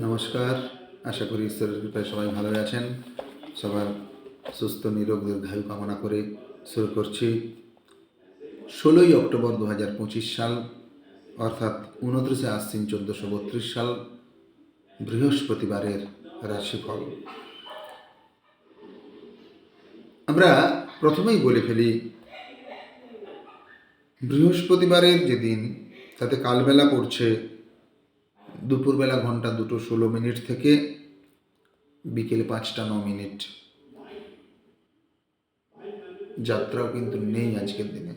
নমস্কার, আশা করি ঈশ্বরের কৃপায় সবাই ভালো আছেন। সবার সুস্থ, নিরোগ, দীর্ঘায়ু কামনা করে শুরু করছি। ষোলোই অক্টোবর দু হাজার পঁচিশ সাল, অর্থাৎ উনত্রিশে আশ্বিন চোদ্দোশো বত্রিশ সাল, বৃহস্পতিবারের রাশিফল। আমরা প্রথমেই বলে ফেলি, বৃহস্পতিবারের যেদিন তাতে কালবেলা পড়ছে দুপুরবেলা ঘণ্টা দুটো ষোলো মিনিট থেকে বিকেল পাঁচটা ন মিনিট। যাত্রাও কিন্তু নেই আজকের দিনে।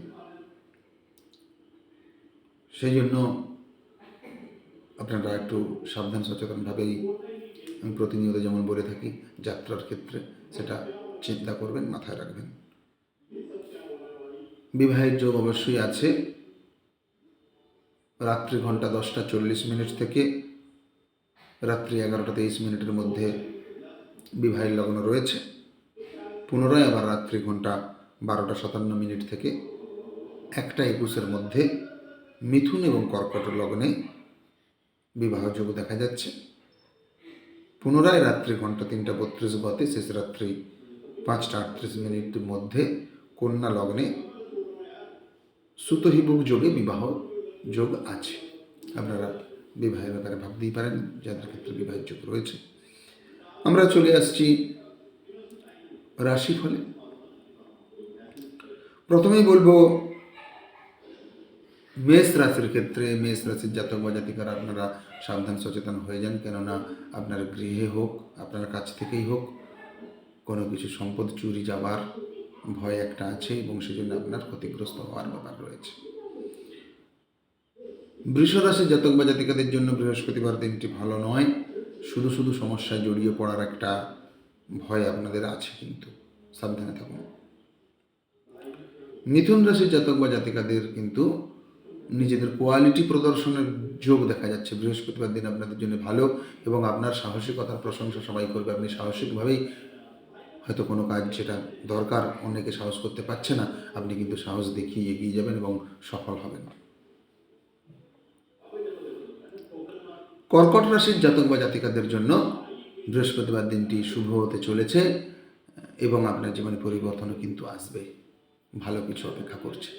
সেই জন্য আপনারা একটু সাবধান, সচেতনভাবেই আমি প্রতিনিয়ত যেমন বলে থাকি, যাত্রার ক্ষেত্রে সেটা চিন্তা করবেন, মাথায় রাখবেন। বিবাহের যোগ অবশ্যই আছে। রাত্রি ঘণ্টা দশটা চল্লিশ মিনিট থেকে রাত্রি এগারোটা তেইশ মিনিটের মধ্যে বিবাহের লগ্ন রয়েছে। পুনরায় আবার রাত্রি ঘণ্টা বারোটা সাতান্ন মিনিট থেকে একটা একুশের মধ্যে মিথুন এবং কর্কট লগ্নে বিবাহ যোগ দেখা যাচ্ছে। পুনরায় রাত্রি ঘণ্টা তিনটা বত্রিশ গতে শেষ রাত্রি পাঁচটা আটত্রিশ মিনিটের মধ্যে কন্যা লগ্নে সুতহিবুক যোগে বিবাহ যোগ আছে। আপনারা বিবাহের ব্যাপারে ভাবতেই পারেন, যাদের ক্ষেত্রে বিবাহের যোগ রয়েছে। আমরা চলে আসছি রাশিফলে। প্রথমেই বলব, মেষ রাশির ক্ষেত্রে মেষ রাশির জাতক বা জাতিকারা আপনারা সাবধান, সচেতন হয়ে যান। কেননা আপনার গৃহে হোক, আপনার কাছ থেকেই হোক, কোনো কিছু সম্পদ চুরি যাবার ভয় একটা আছে এবং সেজন্য আপনার ক্ষতিগ্রস্ত হওয়ার ব্যাপার রয়েছে। বৃষ রাশির জাতক বা জাতিকাদের জন্য বৃহস্পতিবার দিনটি ভালো নয়। শুধু শুধু সমস্যায় জড়িয়ে পড়ার একটা ভয় আপনাদের আছে কিন্তু। সাবধানে থাকুন। মিথুন রাশির জাতক বা জাতিকাদের কিন্তু নিজেদের কোয়ালিটি প্রদর্শনের যোগ দেখা যাচ্ছে। বৃহস্পতিবার দিন আপনাদের জন্য ভালো এবং আপনার সাহসিকতার প্রশংসা সবাই করবে। আপনি সাহসিকভাবেই হয়তো কোনো কাজ যেটা দরকার অনেকে সাহস করতে পারছে না, আপনি কিন্তু সাহস দেখিয়ে এগিয়ে যাবেন এবং সফল হবেন। কর্কট রাশির জাতক বা জাতিকাদের জন্য বৃহস্পতিবার দিনটি শুভ হতে চলেছে, এবং আপনার জীবনে পরিবর্তনও কিন্তু আসবে। ভালো কিছু অপেক্ষা করছে।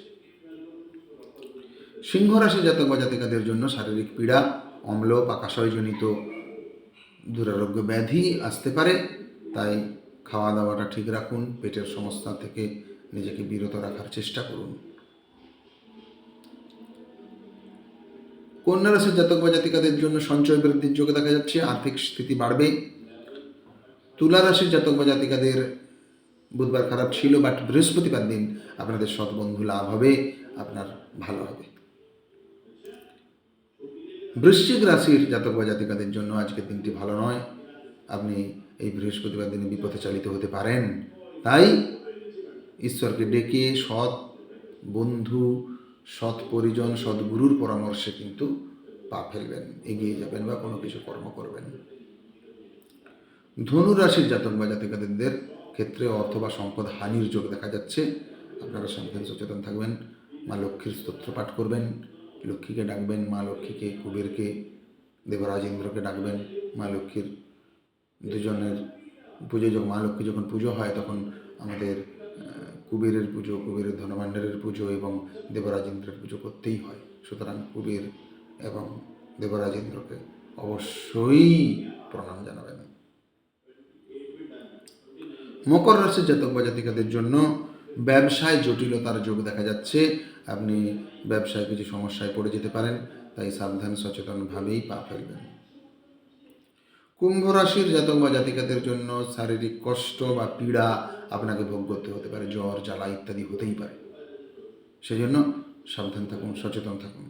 সিংহ রাশি জাতক বা জাতিকাদের জন্য শারীরিক পীড়া অম্ল পাকাশয়জনিত দুরারোগ্য ব্যাধি আসতে পারে, তাই খাওয়া দাওয়াটা ঠিক রাখুন, পেটের সমস্যা থেকে নিজেকে বিরত রাখার চেষ্টা করুন। কন্যা রাশির জাতক বা জাতিকাদের জন্য সঞ্চয় বৃদ্ধির যোগ দেখা যাচ্ছে? আর্থিক স্থিতি বাড়বে। তুলা রাশির জাতক বা জাতিকাদের বুধবার খারাপ ছিল বাট বৃহস্পতিবার দিন আপনাদের সৎ বন্ধু লাভ হবে, আপনার ভালো হবে। বৃশ্চিক রাশির জাতক বা জাতিকাদের জন্য আজকের দিনটি ভালো নয়। আপনি এই বৃহস্পতিবার দিনে বিপথে চালিত হতে পারেন। তাই ঈশ্বরকে ডেকে সৎ বন্ধু সৎ পরিজন সদ্গুরুর পরামর্শে কিন্তু পা ফেলবেন, এগিয়ে যাবেন বা কোনো কিছু কর্ম করবেন। ধনু রাশির জাতক বা জাতিকাদের ক্ষেত্রে অর্থ বা সম্পদ হানির যোগ দেখা যাচ্ছে। আপনারা সাবধান, সচেতন থাকবেন, মা লক্ষ্মীর স্তোত্র পাঠ করবেন, লক্ষ্মীকে ডাকবেন, মা লক্ষ্মীকে, কুবেরকে, দেবরাজ ইন্দ্রকে ডাকবেন, মা লক্ষ্মীর দুজনের পুজো যখন মা লক্ষ্মী যখন পুজো হয় তখন আমাদের কুবেরের পুজো, কুবেরের ধনভাণ্ডারের পুজো এবং দেবরাজেন্দ্রের পুজো করতেই হয়। সুতরাং কুবের এবং দেবরাজেন্দ্রকে অবশ্যই প্রণাম জানাবেন। মকর রাশির জাতক বা জাতিকাদের জন্য ব্যবসায় জটিলতার যোগ দেখা যাচ্ছে। আপনি ব্যবসায় কিছু সমস্যায় পড়ে যেতে পারেন, তাই সাবধান, সচেতনভাবেই পা ফেলবেন। কুম্ভ রাশির জাতক বা জাতিকাদের জন্য শারীরিক কষ্ট বা পীড়া আপনাকে ভোগ করতে হতে পারে, জ্বর, জ্বালা ইত্যাদি হতেই পারে। সেই জন্য সাবধান থাকুন, সচেতন থাকুন।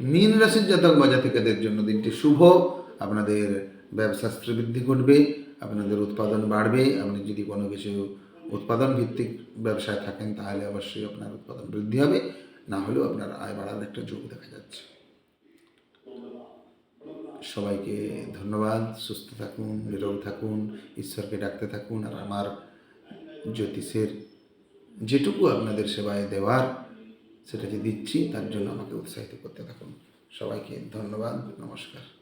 মীন রাশির জাতক বা জাতিকাদের জন্য দিনটি শুভ। আপনাদের ব্যবসাস্ত্র বৃদ্ধি ঘটবে, আপনাদের উৎপাদন বাড়বে। আপনি যদি কোনো কিছু উৎপাদন ভিত্তিক ব্যবসায় থাকেন, তাহলে অবশ্যই আপনার উৎপাদন বৃদ্ধি হবে। না হলেও আপনার আয় বাড়ার একটা যোগ দেখা যাচ্ছে। সবাইকে ধন্যবাদ। সুস্থ থাকুন, নিরোগ থাকুন, ঈশ্বরকে ডাকতে থাকুন আর আমার জ্যোতিষের যেটুকু আপনাদের সেবায় দেওয়ার সেটাকে দিচ্ছি, তার জন্য আমাকে উৎসাহিত করতে থাকুন। সবাইকে ধন্যবাদ, নমস্কার।